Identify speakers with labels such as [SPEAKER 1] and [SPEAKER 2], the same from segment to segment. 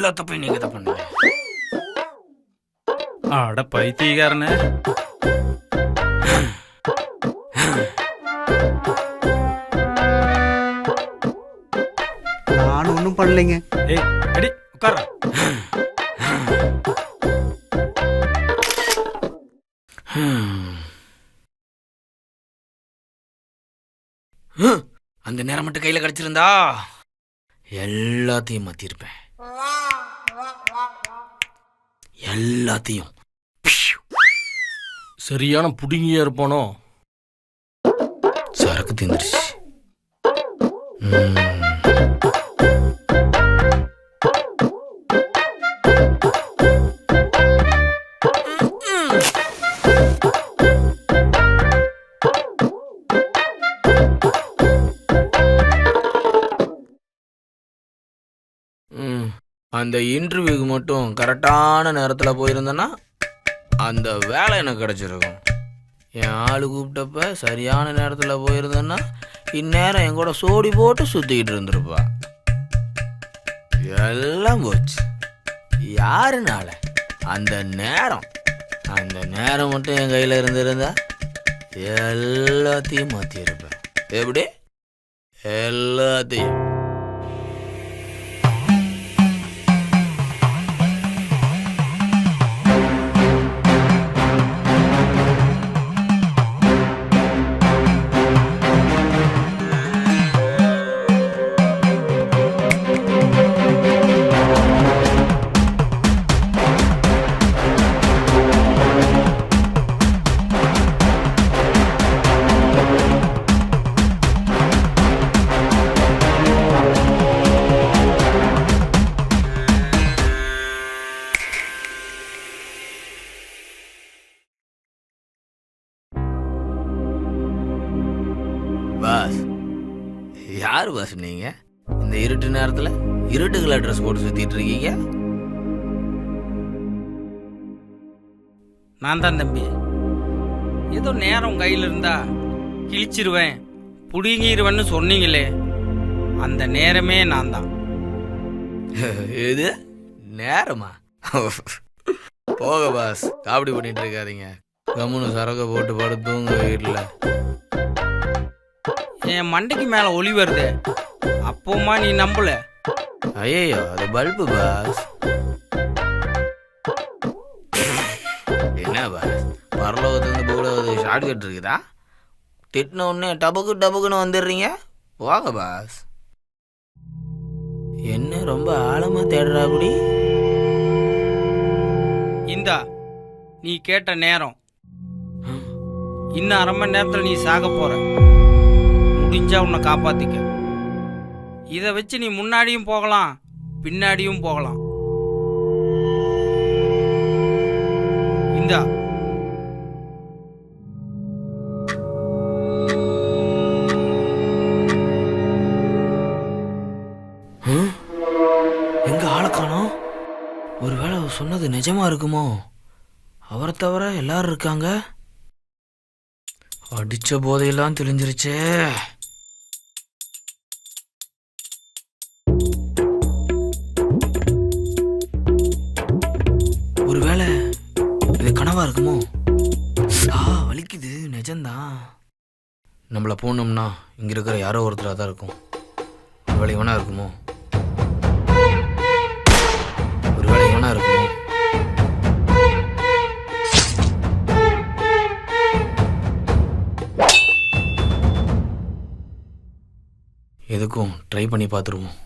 [SPEAKER 1] எல்லா தப்பையும் நீங்க தான் பண்ணுங்க.
[SPEAKER 2] அட பைத்தியக்காரனே.
[SPEAKER 3] நானும் ஒன்றும் பண்ணலைங்க.
[SPEAKER 2] ஏய் அடி உட்கார.
[SPEAKER 1] ஹம். அந்த நேரம் மட்டும் கையில கிடைச்சிருந்தா எல்லாத்தையும் மாத்திருப்பேன் எல்லாத்தையும்.
[SPEAKER 4] சரியான புடுங்கியா இருப்பானோ?
[SPEAKER 1] சரக்கு தீந்துருச்சு. அந்த இன்டர்வியூக்கு மட்டும் கரெக்டான நேரத்தில் போயிருந்தேன்னா அந்த வேலை எனக்கு கிடச்சிருக்கும். என் ஆள் கூப்பிட்டப்ப சரியான நேரத்தில் போயிருந்தேன்னா இந்நேரம் என் கூட சோடி போட்டு சுற்றிக்கிட்டு இருந்திருப்பா. எல்லாம் போச்சு. யாருனால? அந்த நேரம். அந்த நேரம் மட்டும் என் கையில் இருந்திருந்தா எல்லாத்தையும் மாற்றியிருப்பேன் எப்படி? எல்லாத்தையும். யார் பாஸ் நீங்க? இந்த இருட்டு நேரத்தில் இருட்டு கலர் ட்ரெஸ் போட்டு சுத்திட்டு இருக்கீங்க?
[SPEAKER 2] நான் தான் தம்பி. ஏதோ நேரம் கையில் இருந்தா கிழிச்சிருவேன் புடுங்கிடுவேன்னு சொன்னீங்களே அந்த நேரமே நான் தான்.
[SPEAKER 1] இது நேரமா? போக பாஸ் காமெடி பண்ணிட்டு இருக்காதீங்க. கம்முன்னு சரக்கு போட்டு படுத்து தூங்க வீட்டில்
[SPEAKER 2] என் மண்டைக்கு மேலே ஒளி வருது. அப்போமா நீ நம்பல.
[SPEAKER 1] ஐயோ அது பல்பு பாஸ். என்ன பாஸ்? பரலோகத்துலேருந்து பூலோகத்துக்கு ஷார்ட் கட் இருக்குதா? திட்டின உடனே டபக்கு டபக்குன்னு வந்துடுறீங்க? வாங்க பாஸ். என்ன ரொம்ப ஆழமா தேடுறா அப்படி
[SPEAKER 2] இந்தா நீ கேட்ட நேரம். இன்னும் அரை மணி நேரத்தில் நீ சாக போற. முடிஞ்சா உன்னை காப்பாத்திக்க. இதை வச்சு நீ முன்னாடியும் போகலாம் பின்னாடியும் போகலாம். இந்தா.
[SPEAKER 1] எங்க ஆளை காணோம்? ஒருவேளை அவர் சொன்னது நிஜமா இருக்குமோ? அவரை தவிர எல்லாரும் இருக்காங்க? அடிச்ச போதையெல்லாம் தெளிஞ்சிருச்சே. வலிக்குது நிஜம்தான் நம்மளை போனோம்னா இங்கே இருக்கிற யாரோ ஒருத்தராக தான் இருக்கும். ஒருவேளை இவனாக இருக்குமோ? ஒருவேளை இவனா இருக்குமோ? எதுக்கும் ட்ரை பண்ணி பார்த்துருவோம்.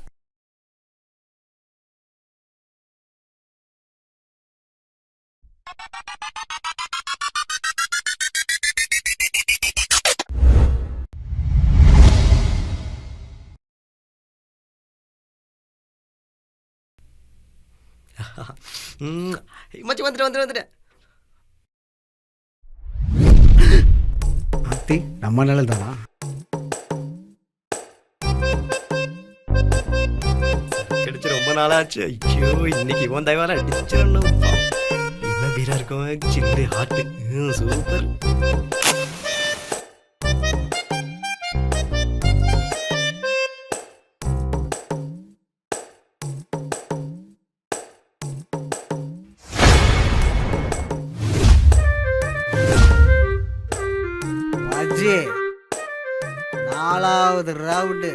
[SPEAKER 3] மச்சி வந்துட்டு வந்துட்டு வந்துட்டு ஆத்தி நம்ம கிடைச்சு ரொம்ப நாளாச்சு. ஐயோ இன்னைக்கு இவன் தயவால அடிச்சிடணும். என்ன பீரா இருக்கும் சில்லு ஹாட்டு சூப்பர்
[SPEAKER 5] மூணாவது ரவுண்டு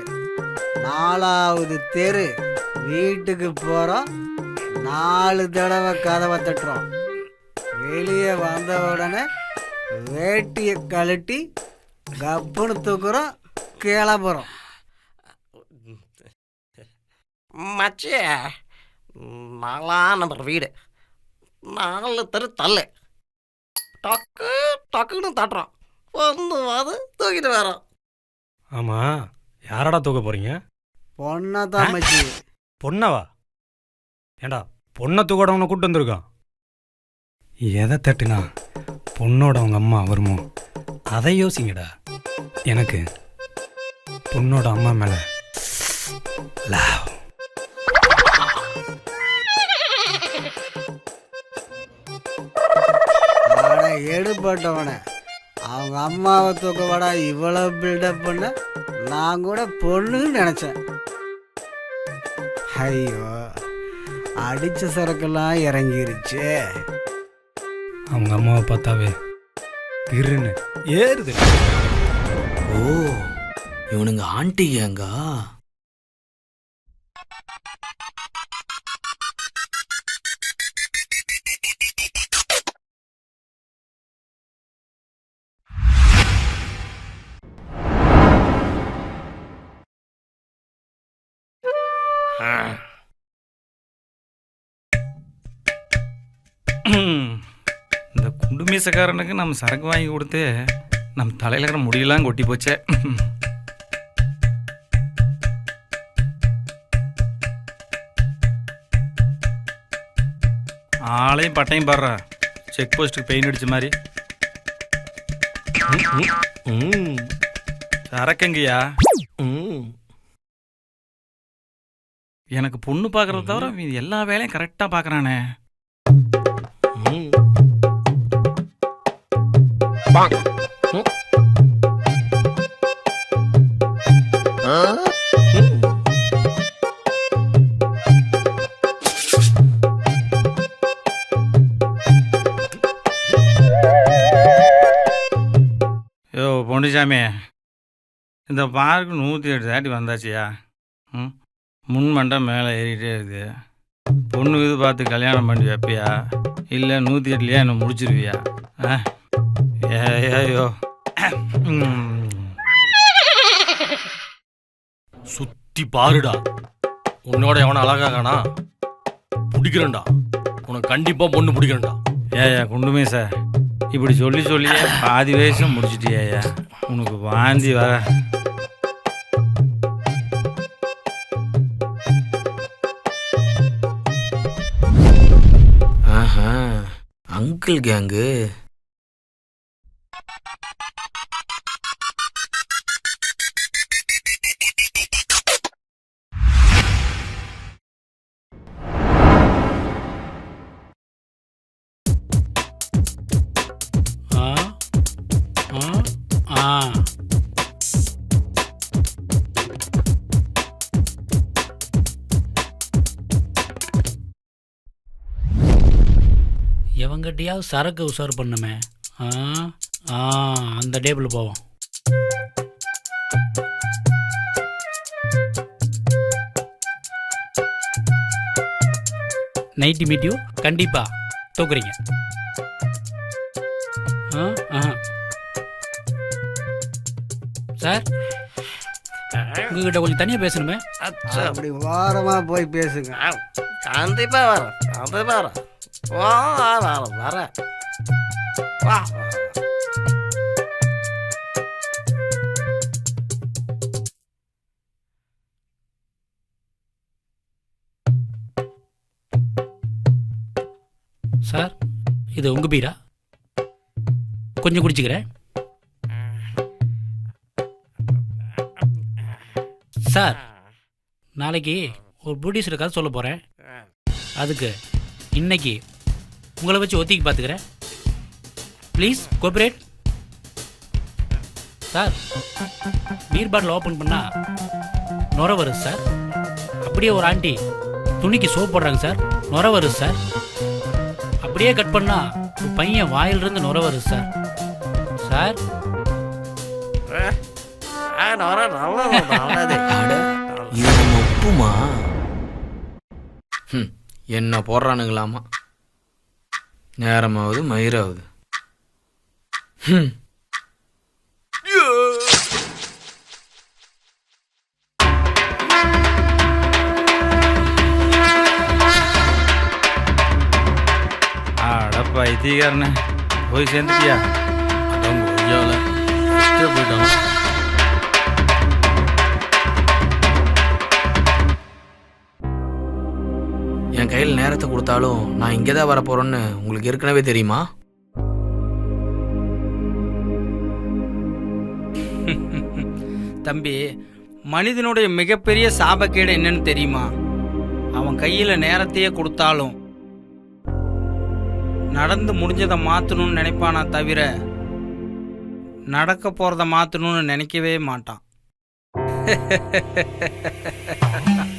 [SPEAKER 5] நாலாவது தெரு. வீட்டுக்கு போகிறோம் நாலு தடவை கதவை தட்டுறோம். வெளியே வந்த உடனே வேட்டியை கழட்டி கப்புன்னு தூக்குறோம். கிளம்புறோம்
[SPEAKER 3] மச்சே நாலாம் நம்பர் வீடு. நாலு தெரு தள்ளு. டக்கு டக்குன்னு தட்டுறோம். வந்து வந்து தூக்கிட்டு வரோம்
[SPEAKER 6] ஆமா யாரடா தூக்க போறீங்க?
[SPEAKER 5] பொண்ணை தான் மச்சி
[SPEAKER 6] பொண்ணவா? ஏண்டா பொண்ணை தூக்கடவனை கூட்டு வந்திருக்கான். எதை தட்டுனா பொண்ணோட அவங்க அம்மா வருமோ? அதை யோசிங்கடா. எனக்கு பொண்ணோட அம்மா மேல love.
[SPEAKER 5] அட எடுபட்டவனே. அவங்க அம்மாவை தூக்க வாடா இவ்வளோ பில்டப் பண்ண நான் கூட பொண்ணுன்னு நினச்சேன். ஐயோ அடிச்ச சரக்கெல்லாம் இறங்கிருச்சு.
[SPEAKER 6] அவங்க அம்மாவை பார்த்தாவே கிருன்னு ஏறுது.
[SPEAKER 1] ஓ இவனுங்க ஆண்டி கேங்கா
[SPEAKER 6] வயசுக்காரனுக்கு நம்ம சரக்கு வாங்கி கொடுத்து நம்ம தலையில் இருக்கிற முடியெல்லாம் கொட்டி போச்சே. ஆளையும் பட்டையும் பாடுறா. செக் போஸ்ட்டுக்கு பெயிண்ட் அடிச்ச மாதிரி. சரக்குங்கய்யா எனக்கு பொண்ணு பார்க்கறத தவிர எல்லா வேலையும் கரெக்டாக பார்க்குறானே. யோ பொண்டிசாமி இந்த பார்க்கு நூற்றி எட்டு தாட்டி வந்தாச்சியா? ம்? முன் மேலே ஏறிட்டே இருக்குது பொண்ணு இது பார்த்து கல்யாணம் பண்ணி வைப்பியா? இல்லை நூற்றி எட்டுலையா என்னை முடிச்சிருவியா? ஆ? ஏயோ
[SPEAKER 4] சுத்தி பாருடா. உன்னோட எவன அழகாகானா பிடிக்கிறேன்டா. உனக்கு கண்டிப்பா பொண்ணு பிடிக்கிறேன்டா.
[SPEAKER 6] ஏயா குண்டுமே சார். இப்படி சொல்லி சொல்லியே பாதி வயசுல முடிச்சிட்டியா உனக்கு வாந்தி வர
[SPEAKER 1] ஆஹா அங்கிள் கேங்கு.
[SPEAKER 7] எவங்கிட்டயாவது சரக்கு உசார் பண்ணுமே. ஆ ஆ அந்த டேபிள் போவோம். நைட்டு மீட்டியூ கண்டிப்பா. தூக்குறீங்க. ஆ ஆ. சார் உங்ககிட்ட கொஞ்சம் தனியாக பேசணுமே.
[SPEAKER 5] அப்படி ஓரமாக போய் பேசுங்க.
[SPEAKER 3] ஆ, கண்டிப்பா வரேன் கண்டிப்பா வரேன் வா வரேன்
[SPEAKER 7] சார் இது உங்கள் பீரா? கொஞ்சம் குடிச்சுக்கிறேன். சார் நாளைக்கு ஒரு ப்ரொடியூசர் கதை சொல்ல போகிறேன் அதுக்கு இன்னைக்கு உங்களை வச்சு ஒத்திக்கி பார்த்துக்கிறேன் please cooperate sir beer bottle open பண்ணால் நுர வருது சார் அப்படியே ஒரு ஆண்டி துணிக்கு சோப் போடுறாங்க சார் நுர வருது சார் அப்படியே கட் பண்ணா ஒரு பையன் வாயிலிருந்து நுர வருது சார் சார்
[SPEAKER 3] ஆ, நொர நல்லது நல்லது
[SPEAKER 1] அட இது நம்ம உப்புமா ஹம், என்ன போடுறானுங்களாமா நேரமாவது மயிராகுது ஹம்.
[SPEAKER 6] அட பைத்தியக்காரனே போய் சேர்ந்துட்டியா?
[SPEAKER 4] அதான் போயிட்டான்
[SPEAKER 1] நேரத்தை கொடுத்தாலும் நான் இங்கே தான் வரப்போகிறேன்னு உங்களுக்கு ஏற்கனவே தெரியுமா?
[SPEAKER 2] தம்பி மனிதனுடைய மிகப்பெரிய சாபக்கேடு என்னன்னு தெரியுமா? அவன் கையில் நேரத்தையே கொடுத்தாலும் நடந்து முடிஞ்சதை மாற்றணும்னு நினைப்பானா தவிர நடக்க போகிறத மாற்றணும்னு நினைக்கவே மாட்டான்.